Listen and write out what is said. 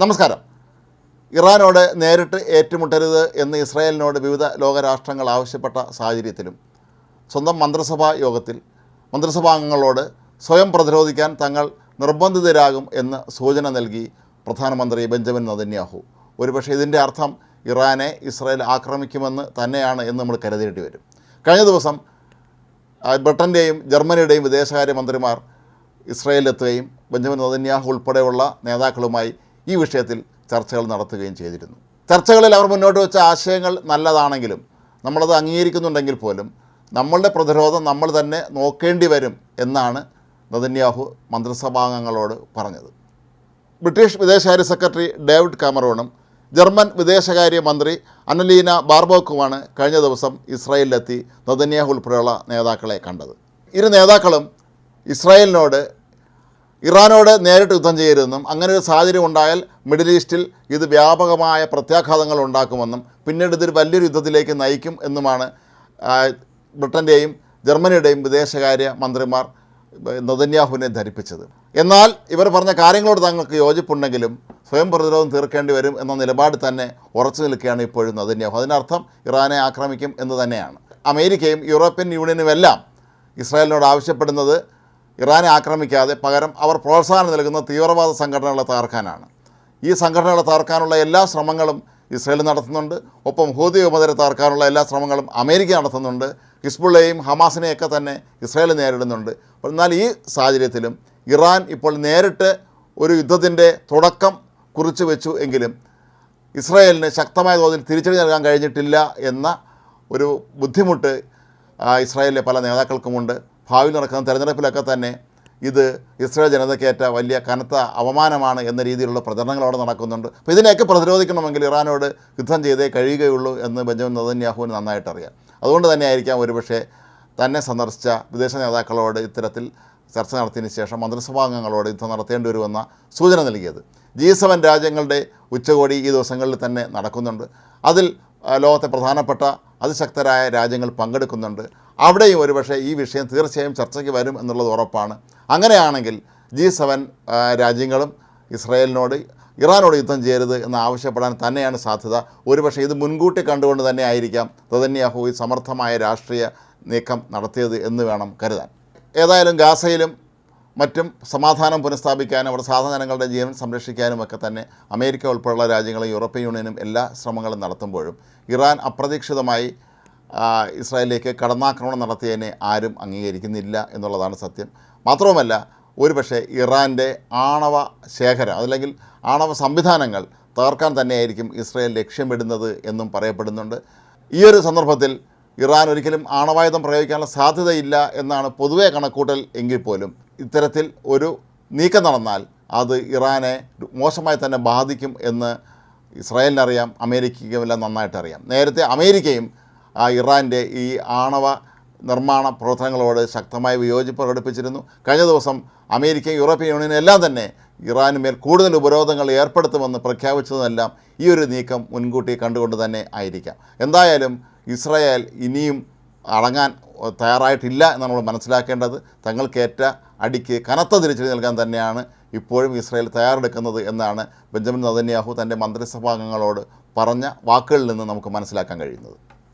നമസ്കാരം. ഇറാനോട് നേരിട്ട് ഏറ്റുമുട്ടരുത് എന്ന് ഇസ്രായേലിനോട് വിവിധ ലോകരാഷ്ട്രങ്ങൾ ആവശ്യപ്പെട്ട സാഹചര്യത്തിലും സ്വന്തം മന്ത്രിസഭാ യോഗത്തിൽ മന്ത്രിസഭാംഗങ്ങളോട് സ്വയം പ്രതിരോധിക്കാൻ തങ്ങൾ നിർബന്ധിതരാകും എന്ന് സൂചന നൽകി പ്രധാനമന്ത്രി ബെഞ്ചമിൻ നദന്യാഹു ഒരുപക്ഷെ ഇതിന്റെ അർത്ഥം ഇറാനെ ഇസ്രായേൽ ആക്രമിക്കുമെന്ന് തന്നെയാണ് എന്ന് നമ്മൾ കരുതേണ്ടി വരും. കഴിഞ്ഞ ദിവസം ബ്രിട്ടന്റെയും ജർമ്മനിയുടെയും വിദേശകാര്യ മന്ത്രിമാർ ഇസ്രായേലിലെത്തുകയും ബെഞ്ചമിൻ നദന്യാഹു ഉൾപ്പെടെയുള്ള നേതാക്കളുമായി ഈ വിഷയത്തിൽ ചർച്ചകൾ നടത്തുകയും ചെയ്തിരുന്നു. ചർച്ചകളിൽ അവർ മുന്നോട്ട് വെച്ച ആശയങ്ങൾ നല്ലതാണെങ്കിലും നമ്മളത് അംഗീകരിക്കുന്നുണ്ടെങ്കിൽ പോലും നമ്മളുടെ പ്രതിരോധം നമ്മൾ തന്നെ നോക്കേണ്ടി വരും എന്നാണ് നദന്യാഹു മന്ത്രിസഭാംഗങ്ങളോട് പറഞ്ഞത്. ബ്രിട്ടീഷ് വിദേശകാര്യ സെക്രട്ടറി ഡേവിഡ് കാമറോണും ജർമ്മൻ വിദേശകാര്യ മന്ത്രി അനലീന ബാർബോക്കുമാണ് കഴിഞ്ഞ ദിവസം ഇസ്രായേലിലെത്തി നദന്യാഹു ഉൾപ്പെടെയുള്ള നേതാക്കളെ കണ്ടത്. ഇരു നേതാക്കളും ഇസ്രായേലിനോട് ഇറാനോട് നേരിട്ട് യുദ്ധം ചെയ്യരുതെന്നും അങ്ങനെ ഒരു സാഹചര്യം ഉണ്ടായാൽ മിഡിൽ ഈസ്റ്റിൽ ഇത് വ്യാപകമായ പ്രത്യാഘാതങ്ങൾ ഉണ്ടാക്കുമെന്നും പിന്നീട് ഇതൊരു വലിയൊരു യുദ്ധത്തിലേക്ക് നയിക്കും എന്നുമാണ് ബ്രിട്ടന്റെയും ജർമ്മനിയുടെയും വിദേശകാര്യ മന്ത്രിമാർ നദന്യാഹുവിനെ ധരിപ്പിച്ചത്. എന്നാൽ ഇവർ പറഞ്ഞ കാര്യങ്ങളോട് തങ്ങൾക്ക് യോജിപ്പുണ്ടെങ്കിലും സ്വയം പ്രതിരോധം തീർക്കേണ്ടി വരും എന്ന നിലപാട് തന്നെ ഉറച്ചു നിൽക്കുകയാണ് ഇപ്പോഴും നദന്യാഹു അതിനർത്ഥം ഇറാനെ ആക്രമിക്കും എന്ന് തന്നെയാണ്. അമേരിക്കയും യൂറോപ്യൻ യൂണിയനുമെല്ലാം ഇസ്രായേലിനോട് ആവശ്യപ്പെടുന്നത് ഇറാനെ ആക്രമിക്കാതെ പകരം അവർ പ്രോത്സാഹനം നൽകുന്ന തീവ്രവാദ സംഘടനകളെ തകർക്കാനാണ്. ഈ സംഘടനകളെ തകർക്കാനുള്ള എല്ലാ ശ്രമങ്ങളും ഇസ്രയേൽ നടത്തുന്നുണ്ട്. ഒപ്പം ഹൂതി വിമതരെ തകർക്കാനുള്ള എല്ലാ ശ്രമങ്ങളും അമേരിക്ക നടത്തുന്നുണ്ട്. ഹിസ്ബുള്ളയും ഹമാസിനെയൊക്കെ തന്നെ ഇസ്രയേൽ നേരിടുന്നുണ്ട്. എന്നാൽ ഈ സാഹചര്യത്തിലും ഇറാൻ ഇപ്പോൾ നേരിട്ട് ഒരു യുദ്ധത്തിന്റെ തുടക്കം കുറിച്ചു വെച്ചു എങ്കിലും ഇസ്രായേലിന് ശക്തമായ തോതിൽ തിരിച്ചടി നൽകാൻ കഴിഞ്ഞിട്ടില്ല എന്ന ഒരു ബുദ്ധിമുട്ട് ഇസ്രായേലിലെ പല നേതാക്കൾക്കുമുണ്ട്. ഭാവിയിൽ നടക്കുന്ന തെരഞ്ഞെടുപ്പിലൊക്കെ തന്നെ ഇത് ഇസ്രായേൽ ജനതയ്ക്കേറ്റ വലിയ കനത്ത അവമാനമാണ് എന്ന രീതിയിലുള്ള പ്രചരണങ്ങൾ അവിടെ നടക്കുന്നുണ്ട്. അപ്പോൾ ഇതിനെയൊക്കെ പ്രതിരോധിക്കണമെങ്കിൽ ഇറാനോട് യുദ്ധം ചെയ്തേ കഴിയുകയുള്ളൂ എന്ന് ബെഞ്ചമിൻ നദന്യാഹുവിന് നന്നായിട്ടറിയാം അതുകൊണ്ട് തന്നെ ആയിരിക്കാം ഒരുപക്ഷെ തന്നെ സന്ദർശിച്ച വിദേശ നേതാക്കളോട് ഇത്തരത്തിൽ ചർച്ച നടത്തിയതിന് ശേഷം മന്ത്രിസഭാംഗങ്ങളോട് യുദ്ധം നടത്തേണ്ടി വരുമെന്ന സൂചന നൽകിയത്. ജി സെവൻ രാജ്യങ്ങളുടെ ഉച്ചകോടി ഈ ദിവസങ്ങളിൽ തന്നെ നടക്കുന്നുണ്ട്. അതിൽ ലോകത്തെ പ്രധാനപ്പെട്ട അതിശക്തരായ രാജ്യങ്ങൾ പങ്കെടുക്കുന്നുണ്ട്. അവിടെയും ഒരുപക്ഷെ ഈ വിഷയം തീർച്ചയായും ചർച്ചയ്ക്ക് വരും എന്നുള്ളത് ഉറപ്പാണ്. അങ്ങനെയാണെങ്കിൽ ജി സെവൻ രാജ്യങ്ങളും ഇസ്രായേലിനോട് ഇറാനോട് യുദ്ധം ചെയ്യരുത് എന്ന് ആവശ്യപ്പെടാൻ തന്നെയാണ് സാധ്യത. ഒരുപക്ഷെ ഇത് മുൻകൂട്ടി കണ്ടുകൊണ്ട് തന്നെ ആയിരിക്കാം. തതന്യാഹു ഈ സമർത്ഥമായ രാഷ്ട്രീയ നീക്കം നടത്തിയത് എന്ന് വേണം കരുതാൻ. ഏതായാലും ഗാസയിലും മറ്റും സമാധാനം പുനഃസ്ഥാപിക്കാനും അവിടെ സാധാരണ ജനങ്ങളുടെ ജീവൻ സംരക്ഷിക്കാനും ഒക്കെ തന്നെ അമേരിക്ക ഉൾപ്പെടെയുള്ള രാജ്യങ്ങളും യൂറോപ്യൻ യൂണിയനും എല്ലാ ശ്രമങ്ങളും നടത്തുമ്പോഴും ഇറാൻ അപ്രതീക്ഷിതമായി ഇസ്രായേലിലേക്ക് കടന്നാക്രമണം നടത്തിയതിനെ ആരും അംഗീകരിക്കുന്നില്ല എന്നുള്ളതാണ് സത്യം. മാത്രവുമല്ല ഒരുപക്ഷെ ഇറാന്റെ ആണവ ശേഖരം അതല്ലെങ്കിൽ ആണവ സംവിധാനങ്ങൾ തകർക്കാൻ തന്നെയായിരിക്കും ഇസ്രായേൽ ലക്ഷ്യമിടുന്നത് എന്നും പറയപ്പെടുന്നുണ്ട്. ഈ ഒരു സന്ദർഭത്തിൽ ഇറാൻ ഒരിക്കലും ആണവായുധം പ്രയോഗിക്കാനുള്ള സാധ്യതയില്ല എന്നാണ് പൊതുവേ കണക്കൂട്ടൽ എങ്കിൽ പോലും. ഇത്തരത്തിൽ ഒരു നീക്കം നടന്നാൽ അത് ഇറാനെ മോശമായി തന്നെ ബാധിക്കും എന്ന് ഇസ്രായേലിനറിയാം അമേരിക്കയ്ക്കും എല്ലാം നന്നായിട്ട് അറിയാം നേരത്തെ അമേരിക്കയും ഇറാന്റെ ഈ ആണവ നിർമ്മാണ പ്രവർത്തനങ്ങളോട് ശക്തമായി വിയോജിപ്പ് പ്രകടിപ്പിച്ചിരുന്നു. കഴിഞ്ഞ ദിവസം അമേരിക്ക യൂറോപ്യൻ യൂണിയനും എല്ലാം തന്നെ ഇറാനുമേൽ കൂടുതൽ ഉപരോധങ്ങൾ ഏർപ്പെടുത്തുമെന്ന് പ്രഖ്യാപിച്ചതെല്ലാം ഈ ഒരു നീക്കം മുൻകൂട്ടി കണ്ടുകൊണ്ട് തന്നെ ആയിരിക്കാം. എന്തായാലും ഇസ്രായേൽ ഇനിയും അടങ്ങാൻ തയ്യാറായിട്ടില്ല എന്ന് നമ്മൾ മനസ്സിലാക്കേണ്ടത്. തങ്ങൾക്കേറ്റ അടിക്ക് കനത്ത തിരിച്ചടി നൽകാൻ തന്നെയാണ് ഇപ്പോഴും ഇസ്രായേൽ തയ്യാറെടുക്കുന്നത് എന്നാണ് ബെഞ്ചമിൻ നദന്യാഹു തന്റെ മന്ത്രിസഭാംഗങ്ങളോട് പറഞ്ഞ വാക്കുകളിൽ നിന്ന് നമുക്ക് മനസ്സിലാക്കാൻ കഴിയുന്നത്.